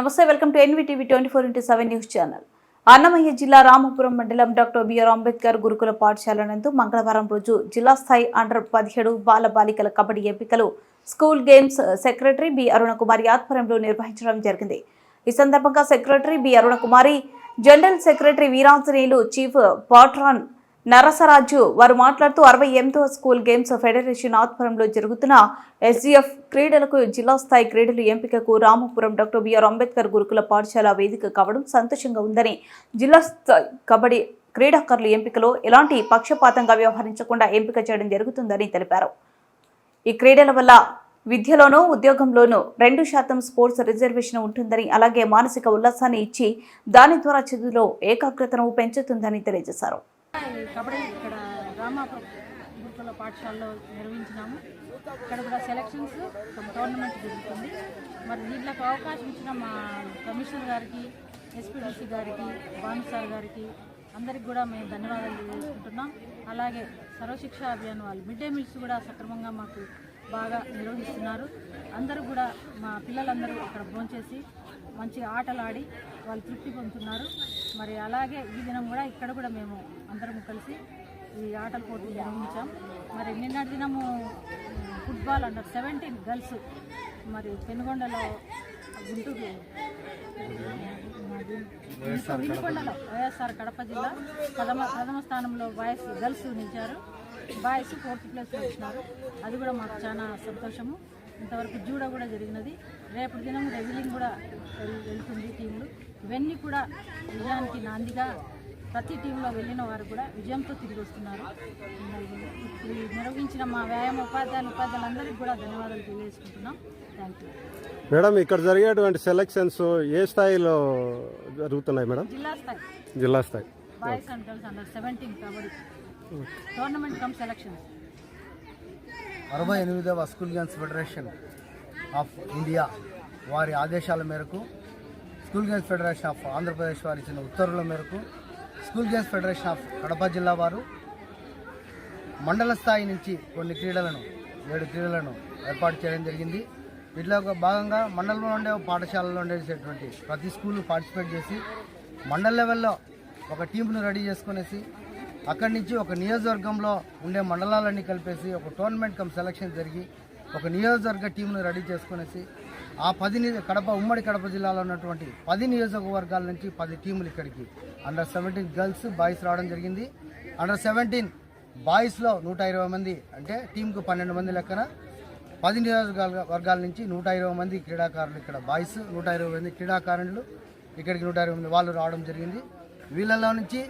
నమస్తే welcome to NVTV twenty four into seven news channel. Annamayya జిల్లా రామపురం మండలం doctor BR Ambedkar గురుకుల పాఠశాల నందు మంగళవారం రోజు జిల్లా స్థాయి అండర్ పదిహేడు బాల బాలికల కబడ్డీ ఎంపికలు school games secretary B Arunakumari ఆధ్వర్యంలో నిర్వహించడం జరిగింది. ఈ సందర్భంగా secretary B Arunakumari general secretary Veeranjaneyulu chief patron Narasaraju వారు మాట్లాడుతూ అరవై ఎనిమిదవ స్కూల్ గేమ్స్ ఫెడరేషన్ ఆధ్వర్యంలో జరుగుతున్న ఎస్జీఎఫ్ క్రీడలకు జిల్లా స్థాయి క్రీడలు ఎంపికకు రామపురం డాక్టర్ బిఆర్ అంబేద్కర్ గురుకుల పాఠశాల వేదిక కావడం సంతోషంగా ఉందని. జిల్లా స్థాయి కబడ్డీ క్రీడాకారుల ఎంపికలో ఎలాంటి పక్షపాతంగా వ్యవహరించకుండా ఎంపిక చేయడం జరుగుతుందని తెలిపారు. ఈ క్రీడల వల్ల విద్యలోనూ ఉద్యోగంలోనూ రెండు శాతం స్పోర్ట్స్ రిజర్వేషన్ ఉంటుందని అలాగే మానసిక ఉల్లాసాన్ని ఇచ్చి దాని ద్వారా చదువులో ఏకాగ్రతను పెంచుతుందని తెలియజేశారు. కబడ్డీ ఇక్కడ రామాపురం గురుకుల పాఠశాలలో నిర్వహించినాము. ఇక్కడ కూడా సెలక్షన్స్ టోర్నమెంట్ జరుగుతుంది. మరి దీంట్లోకి అవకాశం ఇచ్చిన మా కమిషనర్ గారికి ఎస్పీడీసీ గారికి భాను సార్ గారికి అందరికి కూడా మేము ధన్యవాదాలు తెలుసుకుంటున్నాం అలాగే సర్వశిక్ష అభియాన్ వాళ్ళు మిడ్ డే మీల్స్ కూడా సక్రమంగా మాకు బాగా నిర్వహిస్తున్నారు. అందరూ కూడా మా పిల్లలందరూ అక్కడ భోంచేసి మంచి ఆటలు ఆడి వాళ్ళు తృప్తి పొందుతున్నారు. మరి అలాగే ఈ దినం కూడా ఇక్కడ కూడా మేము అందరం కలిసి ఈ ఆటల పోటీలు నిర్వహించాం. మరి నిన్నటి దినము ఫుట్బాల్ అండర్ సెవెంటీన్ గర్ల్స్ మరి పెనుగొండలో గుంటూరు వినుకొండలో వైఎస్ఆర్ కడప జిల్లా ప్రథమ ప్రథమ స్థానంలో బాయ్స్ గర్ల్స్ నిలిచారు. బాయ్స్ ఫోర్త్ ప్లేస్ వచ్చినారు. అది కూడా మాకు చాలా సంతోషము. ఇంతవరకు జూడో కూడా జరిగినది. రేపటి దినం రెవిలింగ్ కూడా వెళ్తుంది టీంలు ఇవన్నీ కూడా విజయానికి నాందిగా ప్రతి టీంలో వెళ్ళిన వారు కూడా విజయంతో తిరిగి వస్తున్నారు. నిర్వహించిన మా వ్యాయామ ఉపాధ్యాయులు ఉపాధ్యాయులందరికీ కూడా ధన్యవాదాలు తెలియజేసుకుంటున్నాం. థ్యాంక్ యూ మేడం ఇక్కడ జరిగేటువంటి సెలక్షన్స్ ఏ స్థాయిలో జరుగుతున్నాయి మేడం? జిల్లా స్థాయి. జిల్లా స్థాయి. Boys and girls under seventeen kabaddi. Tournament cum selections అరవై ఎనిమిదవ school games federation of India వారి ఆదేశాల మేరకు school games federation of Andhra Pradesh వారు ఇచ్చిన ఉత్తర్వుల మేరకు school games federation of Kadapa జిల్లా వారు మండల స్థాయి నుంచి కొన్ని క్రీడలను ఏడు క్రీడలను ఏర్పాటు చేయడం జరిగింది. వీటిలో ఒక భాగంగా మండలంలో ఉండే పాఠశాలలో ఉండేసేటువంటి ప్రతి స్కూల్ పార్టిసిపేట్ చేసి మండల లెవెల్లో ఒక టీంను రెడీ చేసుకునేసి అక్కడి నుంచి ఒక నియోజకవర్గంలో ఉండే మండలాలన్నీ కలిపేసి ఒక టోర్నమెంట్ కమ్ సెలక్షన్ జరిగి ఒక నియోజకవర్గ టీంను రెడీ చేసుకునేసి ఆ పది కడప ఉమ్మడి కడప జిల్లాలో ఉన్నటువంటి పది నియోజకవర్గాల నుంచి పది టీములు ఇక్కడికి అండర్ సెవెంటీన్ గర్ల్స్ బాయ్స్ రావడం జరిగింది. అండర్ సెవెంటీన్ బాయ్స్లో నూట ఇరవై మంది అంటే టీంకు పన్నెండు మంది లెక్కన పది నియోజకవర్గ వర్గాల నుంచి నూట ఇరవై మంది క్రీడాకారులు ఇక్కడ బాయ్స్ నూట ఇరవై మంది క్రీడాకారులు ఇక్కడికి నూట ఇరవై మంది వాళ్ళు రావడం జరిగింది. వీళ్ళలో నుంచి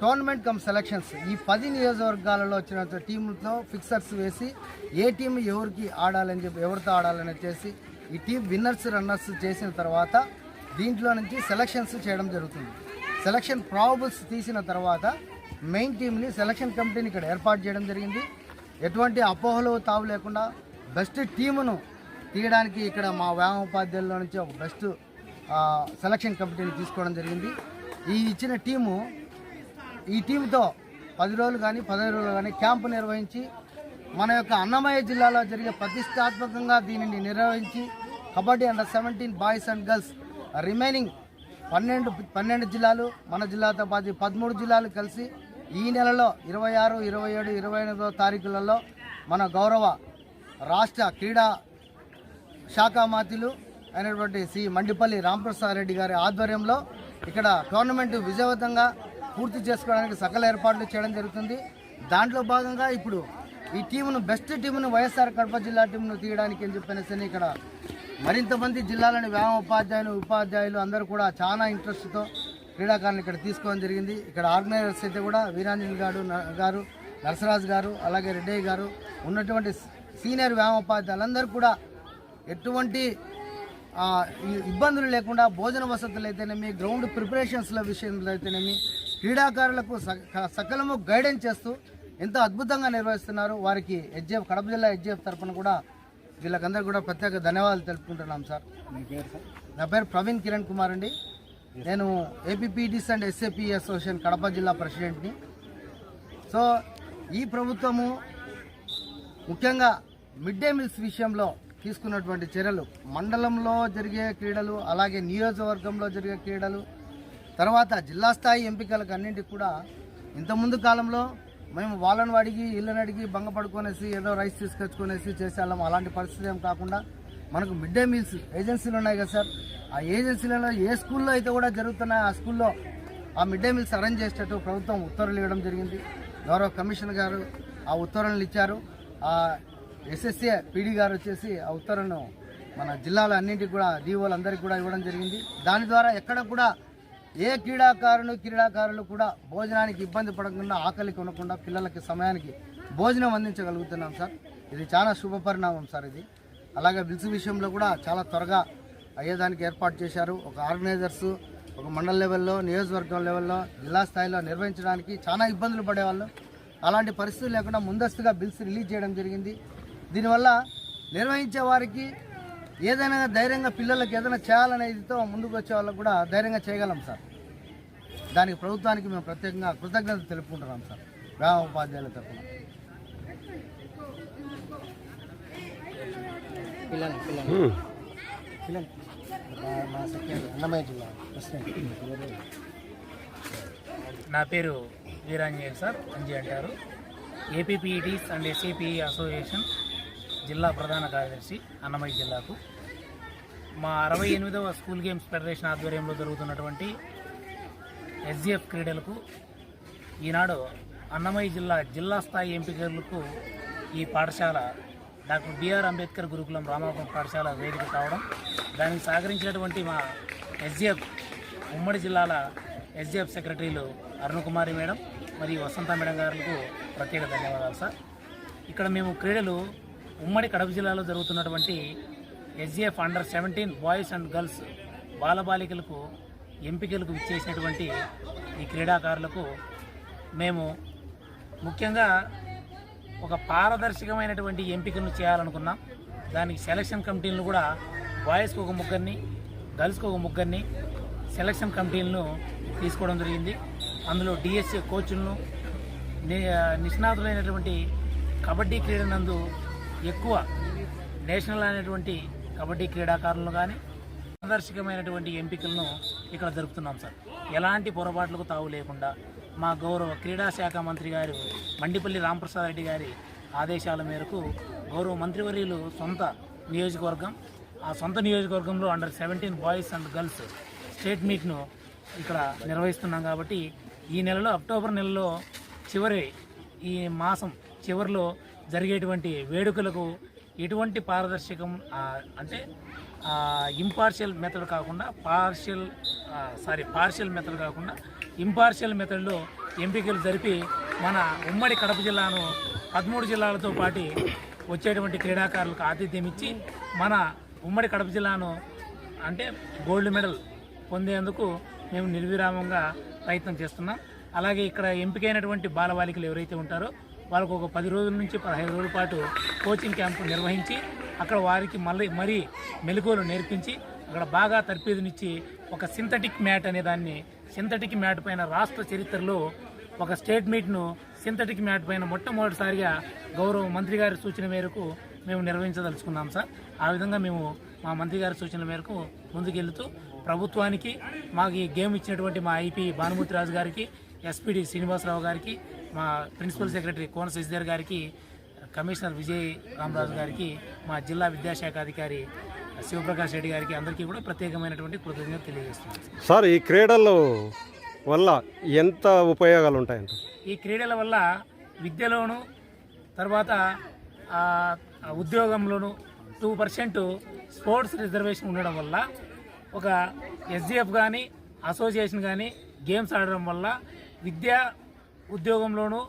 టోర్నమెంట్ కమ్ సెలక్షన్స్. ఈ పది నియోజకవర్గాలలో వచ్చిన టీంలతో ఫిక్సర్స్ వేసి ఏ టీం ఎవరికి ఆడాలని చెప్పి ఎవరితో ఆడాలని చేసి ఈ టీం విన్నర్స్ రన్నర్స్ చేసిన తర్వాత దీంట్లో నుంచి సెలక్షన్స్ చేయడం జరుగుతుంది. సెలక్షన్ ప్రాబుల్స్ తీసిన తర్వాత మెయిన్ టీంని సెలక్షన్ కమిటీని ఇక్కడ ఏర్పాటు చేయడం జరిగింది. ఎటువంటి అపోహలు తావు లేకుండా బెస్ట్ టీమును తీయడానికి ఇక్కడ మా వ్యామోపాధ్యాయుల్లో నుంచి ఒక బెస్ట్ సెలక్షన్ కమిటీని తీసుకోవడం జరిగింది. ఈ ఇచ్చిన టీము ఈ టీంతో పది రోజులు కానీ పదహైదు రోజులు కానీ క్యాంపు నిర్వహించి మన యొక్క అన్నమయ్య జిల్లాలో జరిగే ప్రతిష్టాత్మకంగా దీనిని నిర్వహించి kabaddi under seventeen boys and girls remaining పన్నెండు పన్నెండు జిల్లాలు మన జిల్లాతో పాటు పదమూడు జిల్లాలు కలిసి ఈ నెలలో ఇరవై ఆరు ఇరవై ఏడు ఇరవై ఎనిమిదో తారీఖులలో మన గౌరవ రాష్ట్ర క్రీడా శాఖ మాతిలు అయినటువంటి శ్రీ మండిపల్లి రామప్రసాద్ రెడ్డి గారి ఆధ్వర్యంలో ఇక్కడ టోర్నమెంట్ విజయవంతంగా పూర్తి చేసుకోవడానికి సకల ఏర్పాట్లు చేయడం జరుగుతుంది. దాంట్లో భాగంగా ఇప్పుడు ఈ టీమును బెస్ట్ టీమును వైఎస్ఆర్ కడప జిల్లా టీమును తీయడానికి అని చెప్పనేసి ఇక్కడ మరింతమంది జిల్లాలోని వ్యాయామ ఉపాధ్యాయులు ఉపాధ్యాయులు అందరూ కూడా చాలా ఇంట్రెస్ట్తో క్రీడాకారులు ఇక్కడ తీసుకోవడం జరిగింది. ఇక్కడ ఆర్గనైజర్స్ అయితే కూడా వీరాంజలి గారు గారు నరసరాజు గారు అలాగే రెడ్డయ్య గారు ఉన్నటువంటి సీనియర్ వ్యాయామ ఉపాధ్యాయులందరూ కూడా ఎటువంటి ఇబ్బందులు లేకుండా భోజన వసతులు అయితేనేమి గ్రౌండ్ ప్రిపరేషన్స్ల విషయంలో అయితేనేమి క్రీడాకారులకు సకలము గైడెన్స్ చేస్తూ ఎంతో అద్భుతంగా నిర్వహిస్తున్నారు. వారికి హెచ్జిఎఫ్ కడప జిల్లా హెచ్జిఎఫ్ తరఫున కూడా వీళ్ళకందరూ కూడా ప్రత్యేక ధన్యవాదాలు తెలుపుకుంటున్నాం సార్. నా పేరు ప్రవీణ్ కిరణ్ కుమార్ అండి. నేను APPDS and SAP association Kadapa జిల్లా ప్రెసిడెంట్ని. సో ఈ ప్రభుత్వము ముఖ్యంగా మిడ్ డే మీల్స్ విషయంలో తీసుకున్నటువంటి చర్యలు మండలంలో జరిగే క్రీడలు అలాగే నియోజకవర్గంలో జరిగే క్రీడలు తర్వాత జిల్లా స్థాయి ఎంపికలకు అన్నింటికి కూడా ఇంతకుముందు కాలంలో మేము వాళ్ళని అడిగి ఇళ్ళని అడిగి బంగపడుకొనేసి ఏదో రైస్ తీసుకొచ్చుకొనేసి చేసేవాళ్ళం. అలాంటి పరిస్థితి ఏం కాకుండా మనకు మిడ్ డే మీల్స్ ఏజెన్సీలు ఉన్నాయి కదా సార్. ఆ ఏజెన్సీలలో ఏ స్కూల్లో అయితే కూడా జరుగుతున్నాయో ఆ స్కూల్లో ఆ మిడ్ డే మీల్స్ అరేంజ్ చేసేటట్టు ప్రభుత్వం ఉత్తర్వులు ఇవ్వడం జరిగింది. గౌరవ కమిషనర్ గారు ఆ ఉత్తర్వులను ఇచ్చారు. ఆ ఎస్ఎస్సీ పీడీ గారు వచ్చేసి ఆ ఉత్తర్వులను మన జిల్లాలో అన్నింటికి కూడా డిఓలు అందరికీ కూడా ఇవ్వడం జరిగింది. దాని ద్వారా ఎక్కడ కూడా ఏ క్రీడాకారులు క్రీడాకారులు కూడా భోజనానికి ఇబ్బంది పడకుండా ఆకలి కొనకుండా పిల్లలకి సమయానికి భోజనం అందించగలుగుతున్నాం సార్. ఇది చాలా శుభ పరిణామం సార్ ఇది. అలాగే బిల్స్ విషయంలో కూడా చాలా త్వరగా అయ్యేదానికి ఏర్పాటు చేశారు. ఒక ఆర్గనైజర్స్ ఒక మండల లెవెల్లో నియోజకవర్గం లెవెల్లో జిల్లా స్థాయిలో నిర్వహించడానికి చాలా ఇబ్బందులు పడేవాళ్ళు. అలాంటి పరిస్థితులు లేకుండా ముందస్తుగా బిల్స్ రిలీజ్ చేయడం జరిగింది. దీనివల్ల నిర్వహించే వారికి ఏదైనా ధైర్యంగా పిల్లలకి ఏదైనా చేయాలనే ఇదితో ముందుకు వచ్చే వాళ్ళకు కూడా ధైర్యంగా చేయగలం సార్. దానికి ప్రభుత్వానికి మేము ప్రత్యేకంగా కృతజ్ఞత తెలుపుకుంటున్నాం సార్. గ్రామ ఉపాధ్యాయుల తరఫున. నా పేరు వీరాంజనేయులు సార్ అంజీ అంటారు. ఏపీపీఈటీస్ అండ్ ఎస్ఏపీఈ అసోసియేషన్ జిల్లా ప్రధాన కార్యదర్శి అన్నమయ్య జిల్లాకు. మా అరవై ఎనిమిదవ స్కూల్ గేమ్స్ ఫెడరేషన్ ఆధ్వర్యంలో జరుగుతున్నటువంటి ఎస్జిఎఫ్ క్రీడలకు ఈనాడు అన్నమయ్య జిల్లా జిల్లా స్థాయి ఎంపికలకు ఈ పాఠశాల డాక్టర్ బిఆర్ అంబేద్కర్ గురుకులం రామాపురం పాఠశాల వేదిక కావడం దానికి సహకరించినటువంటి మా ఎస్జిఎఫ్ ఉమ్మడి జిల్లాల ఎస్జిఎఫ్ సెక్రటరీలు అరుణకుమారి మేడం మరియు వసంత మేడం గారులకు ప్రత్యేక ధన్యవాదాలు సార్. ఇక్కడ మేము క్రీడలు ఉమ్మడి కడప జిల్లాలో జరుగుతున్నటువంటి SGF under seventeen boys and girls బాలబాలికలకు ఎంపికలకు ఇచ్చేసినటువంటి ఈ క్రీడాకారులకు మేము ముఖ్యంగా ఒక పారదర్శకమైనటువంటి ఎంపికను చేయాలనుకున్నాం. దానికి సెలక్షన్ కమిటీలను కూడా బాయ్స్కి ఒక ముగ్గురిని గర్ల్స్కి ఒక ముగ్గురిని సెలక్షన్ కమిటీలను తీసుకోవడం జరిగింది. అందులో డిఎస్ఏ కోచ్లను నిష్ణాతులైనటువంటి కబడ్డీ క్రీడ నందు ఎక్కువ నేషనల్ అనేటువంటి కబడ్డీ క్రీడాకారులను కానీ పారదర్శకమైనటువంటి ఎంపికలను ఇక్కడ జరుపుతున్నాం సార్. ఎలాంటి పొరపాట్లకు తావు లేకుండా మా గౌరవ క్రీడా శాఖ మంత్రి గారు మండిపల్లి రాంప్రసాద్ రెడ్డి గారి ఆదేశాల మేరకు గౌరవ మంత్రివర్యులు సొంత నియోజకవర్గం ఆ సొంత నియోజకవర్గంలో under seventeen boys and girls state మీట్ను ఇక్కడ నిర్వహిస్తున్నాం కాబట్టి ఈ నెలలో అక్టోబర్ నెలలో చివరి ఈ మాసం చివరిలో జరిగేటువంటి వేడుకలకు ఎటువంటి పారదర్శకం అంటే ఇంపార్షియల్ మెథడ్ కాకుండా పార్షియల్ సారీ పార్షియల్ మెథడ్ కాకుండా ఇంపార్షియల్ మెథడ్లో ఎంపికలు జరిపి మన ఉమ్మడి కడప జిల్లాను పదమూడు జిల్లాలతో పాటు వచ్చేటువంటి క్రీడాకారులకు ఆతిథ్యం ఇచ్చి మన ఉమ్మడి కడప జిల్లాను అంటే గోల్డ్ మెడల్ పొందేందుకు మేము నిర్విరామంగా ప్రయత్నం చేస్తున్నాం. అలాగే ఇక్కడ ఎంపికైనటువంటి బాలబాలికలు ఎవరైతే ఉంటారో వాళ్ళకు ఒక పది రోజుల నుంచి పదహైదు రోజుల పాటు కోచింగ్ క్యాంపు నిర్వహించి అక్కడ వారికి మళ్ళీ మరీ మెలకువలు నేర్పించి అక్కడ బాగా తర్పీదునిచ్చి ఒక సింథటిక్ మ్యాట్ అనే దాన్ని సింథటిక్ మ్యాట్ పైన రాష్ట్ర చరిత్రలో ఒక స్టేట్ మీట్ను సింథటిక్ మ్యాట్ పైన మొట్టమొదటిసారిగా గౌరవ మంత్రి గారి సూచన మేరకు మేము నిర్వహించదలుచుకున్నాం సార్. ఆ విధంగా మేము మా మంత్రి గారి సూచనల మేరకు ముందుకెళ్తూ ప్రభుత్వానికి మాకు ఈ గేమ్ ఇచ్చినటువంటి మా ఐపీ భానుమూర్తిరాజు గారికి ఎస్పీడి శ్రీనివాసరావు గారికి మా ప్రిన్సిపల్ సెక్రటరీ కోన శశిధర్ గారికి కమిషనర్ విజయ్ రామరాజు గారికి మా జిల్లా విద్యాశాఖ అధికారి శివప్రకాష్ రెడ్డి గారికి అందరికీ కూడా ప్రత్యేకమైనటువంటి కృతజ్ఞత తెలియజేస్తున్నాం సార్ ఈ క్రీడలు వల్ల ఎంత ఉపయోగాలు ఉంటాయంట? ఈ క్రీడల వల్ల విద్యలోను తర్వాత ఉద్యోగంలోను టూ పర్సెంట్ స్పోర్ట్స్ రిజర్వేషన్ ఉండడం వల్ల ఒక ఎస్జిఎఫ్ కానీ అసోసియేషన్ కానీ గేమ్స్ ఆడడం వల్ల విద్యా ఉద్యోగంలోనూ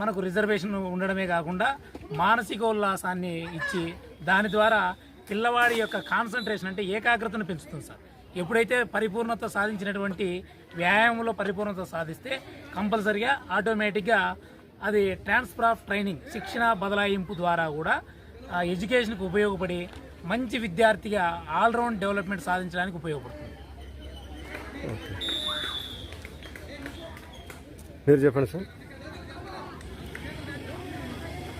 మనకు రిజర్వేషన్ ఉండడమే కాకుండా మానసిక ఉల్లాసాన్ని ఇచ్చి దాని ద్వారా పిల్లవాడి యొక్క కాన్సన్ట్రేషన్ అంటే ఏకాగ్రతను పెంచుతుంది సార్. ఎప్పుడైతే పరిపూర్ణత సాధించినటువంటి వ్యాయామంలో పరిపూర్ణత సాధిస్తే కంపల్సరిగా ఆటోమేటిక్గా అది ట్రాన్స్ఫర్ ఆఫ్ ట్రైనింగ్ శిక్షణ బదలాయింపు ద్వారా కూడా ఎడ్యుకేషన్కు ఎడ్యుకేషన్కి ఉపయోగపడి మంచి విద్యార్థిగా ఆల్రౌండ్ డెవలప్మెంట్ సాధించడానికి ఉపయోగపడుతుంది. మీరు చెప్పండి సార్.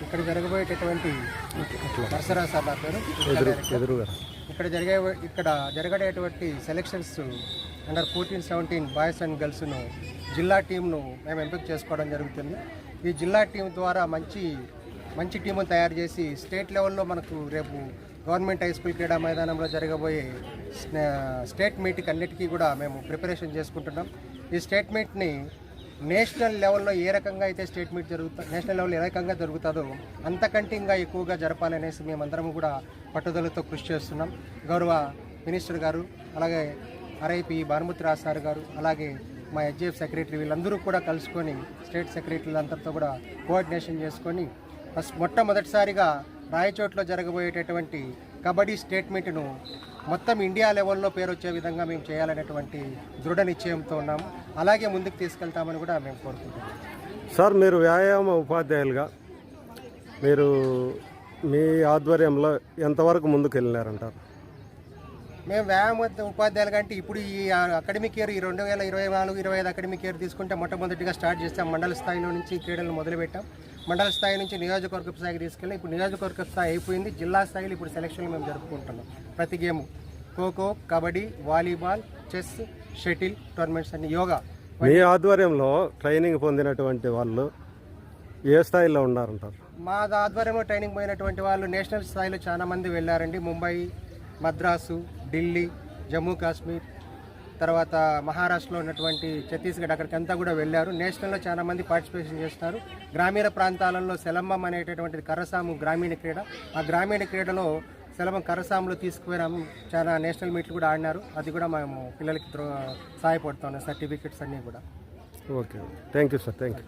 ఇక్కడ జరగబోయేటటువంటి నరసరా సార్ నా పేరు ఎదురు ఎదురుగా ఇక్కడ జరిగే ఇక్కడ జరగడేటువంటి selections under fourteen seventeen boys and గర్ల్స్ను జిల్లా టీంను మేము ఎంపిక చేసుకోవడం జరుగుతుంది. ఈ జిల్లా టీం ద్వారా మంచి మంచి టీమును తయారు చేసి స్టేట్ లెవెల్లో మనకు రేపు గవర్నమెంట్ హై స్కూల్ క్రీడా మైదానంలో జరగబోయే స్టేట్ మీట్కి అన్నిటికీ కూడా మేము ప్రిపరేషన్ చేసుకుంటున్నాం. ఈ స్టేట్ మీట్ని నేషనల్ లెవెల్లో ఏ రకంగా అయితే స్టేట్ మీట్ జరుగుతా నేషనల్ లెవెల్లో ఏ రకంగా జరుగుతుందో అంతకంటే ఇంకా ఎక్కువగా జరపాలనేసి మేమందరం కూడా పట్టుదలతో కృషి చేస్తున్నాం. గౌరవ మినిస్టర్ గారు అలాగే ఆర్ఐపి భానుమతి రాజ్ సార్ గారు అలాగే మా హెచ్జిఎఫ్ సెక్రటరీ వీళ్ళందరూ కూడా కలుసుకొని స్టేట్ సెక్రటరీలందరితో కూడా కోఆర్డినేషన్ చేసుకొని ఫస్ట్ మొట్టమొదటిసారిగా రాయచోట్లో జరగబోయేటటువంటి కబడ్డీ స్టేట్ మీట్ను మొత్తం ఇండియా లెవెల్లో పేరు వచ్చే విధంగా మేము చేయాలనేటువంటి దృఢ నిశ్చయంతో ఉన్నాము అలాగే ముందుకు తీసుకెళ్తామని కూడా మేము కోరుకుంటున్నాం. సార్ మీరు వ్యాయామ ఉపాధ్యాయులుగా మీరు మీ ఆధ్వర్యంలో ఎంతవరకు ముందుకు వెళ్ళినారంటారు మేము వ్యాయామ ఉపాధ్యాయులు కంటే ఇప్పుడు ఈ అకాడమిక్ ఇయర్ ఈ రెండు వేల ఇరవై నాలుగు ఇరవై ఐదు అకాడమిక్ ఇయర్ తీసుకుంటే మొట్టమొదటిగా స్టార్ట్ చేస్తాం మండల స్థాయిలో నుంచి క్రీడలు మొదలుపెట్టాం. మండల స్థాయి నుంచి నియోజకవర్గ స్థాయికి తీసుకెళ్ళి ఇప్పుడు నియోజకవర్గ స్థాయి అయిపోయింది. జిల్లా స్థాయిలో ఇప్పుడు సెలక్షన్లు మేము జరుపుకుంటున్నాం. ప్రతి game kho kho kabaddi volleyball chess shuttle tournaments అన్ని యోగా. మీ ఆధ్వర్యంలో ట్రైనింగ్ పొందినటువంటి వాళ్ళు ఏ స్థాయిలో ఉన్నారంటారు? మా ఆధ్వర్యంలో ట్రైనింగ్ పోయినటువంటి వాళ్ళు నేషనల్ స్థాయిలో చాలా మంది వెళ్ళారండి. ముంబై మద్రాసు ఢిల్లీ జమ్మూ కాశ్మీర్ తర్వాత మహారాష్ట్రలో ఉన్నటువంటి ఛత్తీస్గఢ్ అక్కడికంతా కూడా వెళ్ళారు. నేషనల్లో చాలా మంది పార్టిసిపేషన్ చేస్తున్నారు. గ్రామీణ ప్రాంతాలలో సెలంబం అనేటటువంటిది కర్రసాము గ్రామీణ క్రీడ. ఆ గ్రామీణ క్రీడలో సెలంబం కర్రసాములో తీసుకుపోయినాము. చాలా నేషనల్ మీట్లు కూడా ఆడినారు. అది కూడా మేము పిల్లలకి త్రో- సహాయపడుతున్నాం. సర్టిఫికెట్స్ అన్నీ కూడా. Okay thank you sir. Thank you